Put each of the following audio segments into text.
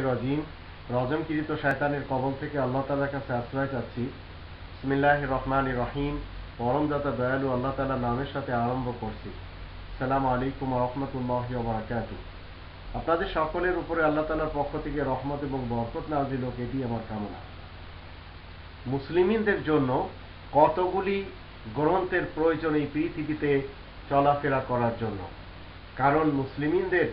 রজিম। রজমকৃত কবল থেকে আল্লাহ তালার কাছে আশ্রয় চাচ্ছি। রহমান রহিম। পরমদাতা দয়ালু আল্লাহ তালার নামের সাথে আরম্ভ করছি। সালাম আলাইকুম রহমতুল্লাহ আপনাদের সকলের উপরে আল্লাহ তালার পক্ষ থেকে রহমত এবং বরকত নাজিল হোক, এটি আমার কামনা। মুসলিমিনদের জন্য কতগুলি গ্রন্থের প্রয়োজন এই পৃথিবীতে চলাফেরা করার জন্য। কারণ মুসলিমিনদের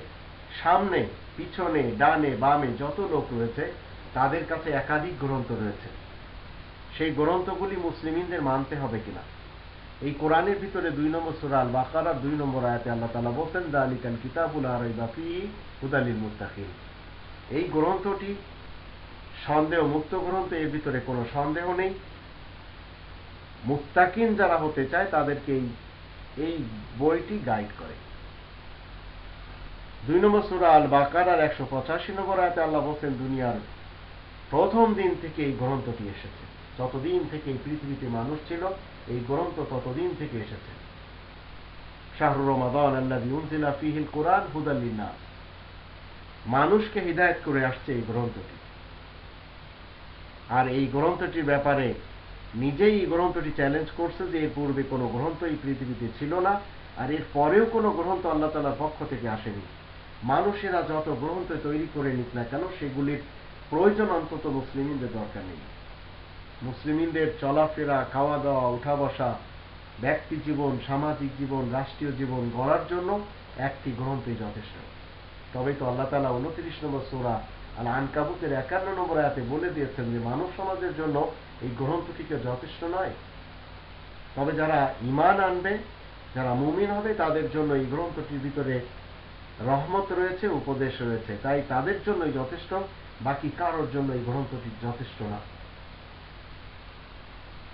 সামনে, পিছনে, ডানে, বামে যত লোক রয়েছে, তাদের কাছে একাধিক গ্রন্থ রয়েছে। সেই গ্রন্থগুলি মুসলিমিনদের মানতে হবে কিনা? এই কোরআনের ভিতরে দুই নম্বর সুরাল বাকারার দুই নম্বর আয়াতে আল্লাহ তালা বলছেন, দালিকাল কিতাবুল আরাই বাফি হুদালিল মুস্তাকিম এই গ্রন্থটি সন্দেহ মুক্ত গ্রন্থ, এর ভিতরে কোনো সন্দেহ নেই। মুত্তাকিন যারা হতে চায়, তাদেরকে এই বইটি গাইড করে। দুই নম্বর সুরা আল বাকার আর একশো পঁচাশি নম্বর আয়তে আল্লাহ বলছেন, দুনিয়ার প্রথম দিন থেকে এই গ্রন্থটি এসেছে। যতদিন থেকে এই পৃথিবীতে মানুষ ছিল, এই গ্রন্থ ততদিন থেকে এসেছে। শাহরু রমাদান আল্লাহ ফিহিল কোরআন হুদাল্লিনা মানুষকে হৃদায়ত করে আসছে এই গ্রন্থটি। আর এই গ্রন্থটির ব্যাপারে নিজেই এই গ্রন্থটি চ্যালেঞ্জ করছে যে এর পূর্বে কোনো গ্রন্থ এই পৃথিবীতে ছিল না, আর এর পরেও কোনো গ্রন্থ আল্লাহ তালার পক্ষ থেকে আসেনি। মানুষেরা যত গ্রন্থ তৈরি করে নিক না কেন, সেগুলির প্রয়োজন অন্তত মুসলিমদের দরকার নেই। মুসলিমদের চলাফেরা খাওয়া দাওয়া উঠা বসা ব্যক্তি জীবন, সামাজিক জীবন, রাষ্ট্রীয় জীবন গড়ার জন্য একটি গ্রন্থই যথেষ্ট। তবে তো আল্লাহ তালা উনত্রিশ নম্বর সোরা আল আনকাবুতের একান্ন নম্বর আয়াতে বলে দিয়েছেন যে মানব সমাজের জন্য এই গ্রন্থটিকে যথেষ্ট নয়। তবে যারা ইমান আনবে, যারা মুমিন হবে, তাদের জন্য এই গ্রন্থটির ভিতরে রহমত রয়েছে, উপদেশ রয়েছে। তাই তাদের জন্যই যথেষ্ট, বাকি কারোর জন্য এই গ্রন্থটি যথেষ্ট না।